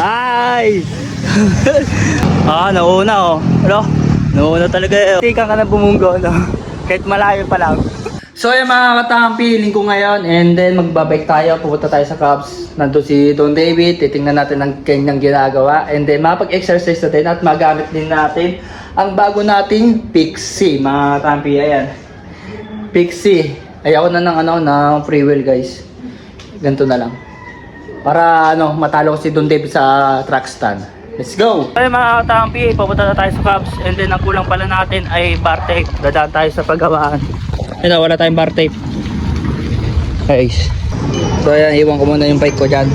Ay! ah, nauna oh. Ano? Nauna talaga eh. Tika ka na bumunggo, no? Kahit malayo pa lang. So yung mga katampi, feeling ko ngayon and then magbabike tayo, pupunta tayo sa Cubs. Nandun si Don David, titingnan natin ang kanyang ginagawa and then mapag-exercise natin at magamit din natin ang bago nating Pixie, mga katampi. Ayan. Pixie. Ay ako na ng ano, ng free wheel guys. Ganito na lang. Para ano, matalo si Don David sa track stand. Let's go! Ay mga katampi, pupunta na tayo sa Cubs and then ang kulang pala natin ay bar tape. Dadaan tayo sa paggawaan. Ayun na, wala tayong bar tape. Guys. So ayan, iwan ko muna yung bike ko dyan.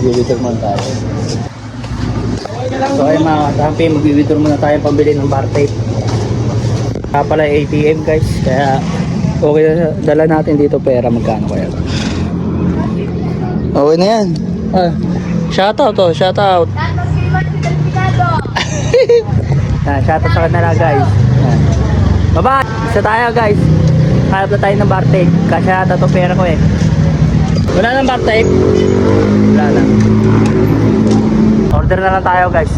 Mag-withdraw muna tayo. So ayun mga katampi, mag-withdraw muna tayo pambili ng bar tape. Kaya pala ATM guys, kaya okay na dala natin dito pera magkano kaya. Okay na yan. Ah, shout out to, shout out. Datos kay Martin Delpinado. Ah, shout out sa kanila guys. Yan. Bye-bye! Isa tayo guys. Hanap na tayo ng bar tape. Kasi ata to pera ko eh. Wala nang bar tape. Wala na. Order na lang tayo guys.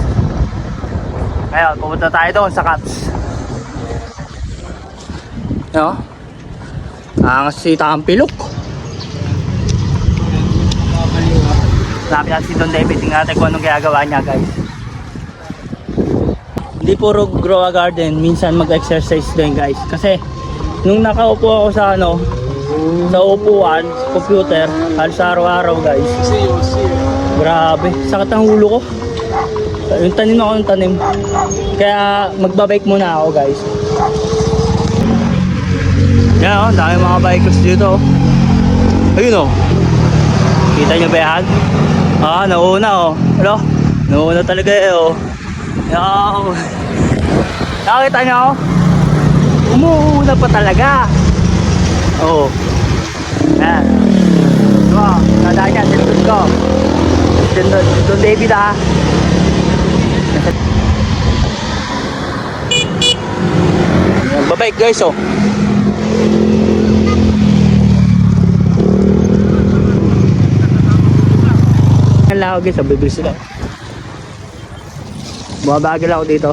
Ngayon, pupunta tayo doon sa Caps. No? Ang si Tampilok. Sabi natin si Don David, tingnan natin kung anong ginagawa niya guys. Hindi puro grow a garden, minsan mag-exercise din guys. Kasi nung nakaupo ako sa ano, sa upuan, computer, halos araw-araw guys. Grabe, sakit ang ulo ko. Yung tanim ako ng tanim. Kaya magbabike muna ako guys. Yan oh, dami mga bikers dito. oh. Ayun oh. Kita nyo ba yan? Ah, nauna oh. Ano? Nauna talaga eh oh. Yo. Nakita nyo? Umuuna pa talaga. Oh. Yan. Diba? Nadaan yan. Tinutod ko. Tinutod. Tinutod David ah. Yan, Babike guys oh. Yan lang ako guys. oh. Bibili sila. Bumabagal ako dito.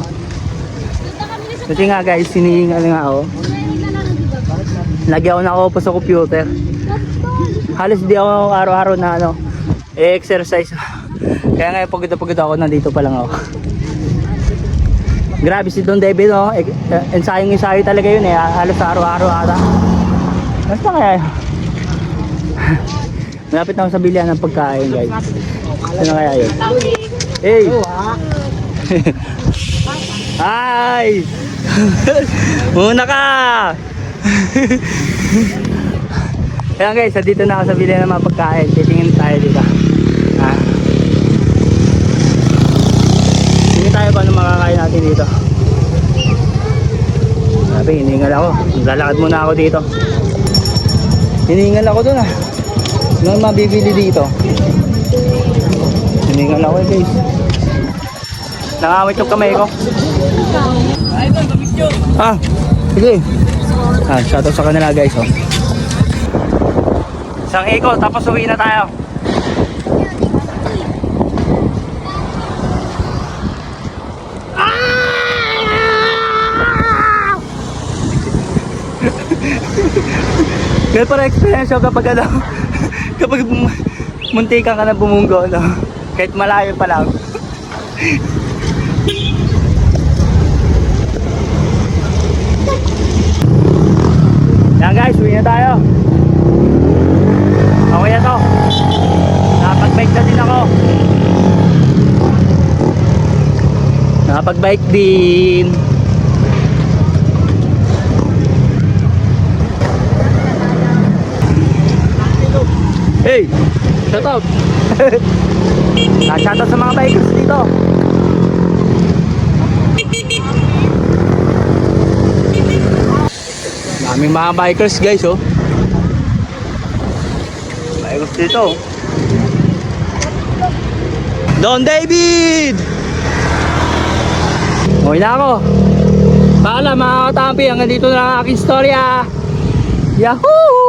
Kasi nga guys, sinihingal nga ako. Lagi ako nakaupo sa computer. Halos di ako araw-araw na ano, exercise. Kaya nga pagod na pagod ako, nandito pa lang ako. Grabe si Don David, no? Eh, eh, ensayong ensayo talaga yun eh. Halos araw-araw ata. Mas pa kaya? Malapit na ako sa bilihan ng pagkain, guys. Ano kaya yun? Hey! Hi! Muna ka! Ayan guys, dito na ako sa bilihan ng mga pagkain. Titingin tayo dito. Ha? Tingin tayo paano makakain natin dito. Sabi, hiningal ako. Lalakad muna ako dito. Hiningal ako dun ah. Ano mabibili dito? Hiningal ako eh guys. Nangamit yung kamay ko. Ah, sige. Ah, shoutout sa kanila guys oh. Isang ikot, tapos uwi na tayo. Ganun para experience ko kapag ano, kapag muntikan ka na bumunggo, no? Kahit malayo pa lang. Yan guys, uwi na tayo. Okay na to. Nakapag-bike na din ako. Nakapag-bike din. Hey! Shout out! Ah, shout out sa mga bikers dito. Daming mga bikers guys oh. Bikers dito. Don David! Okay na ako. Paalam mga katampi, hanggang dito na ang aking storya. Yahoo!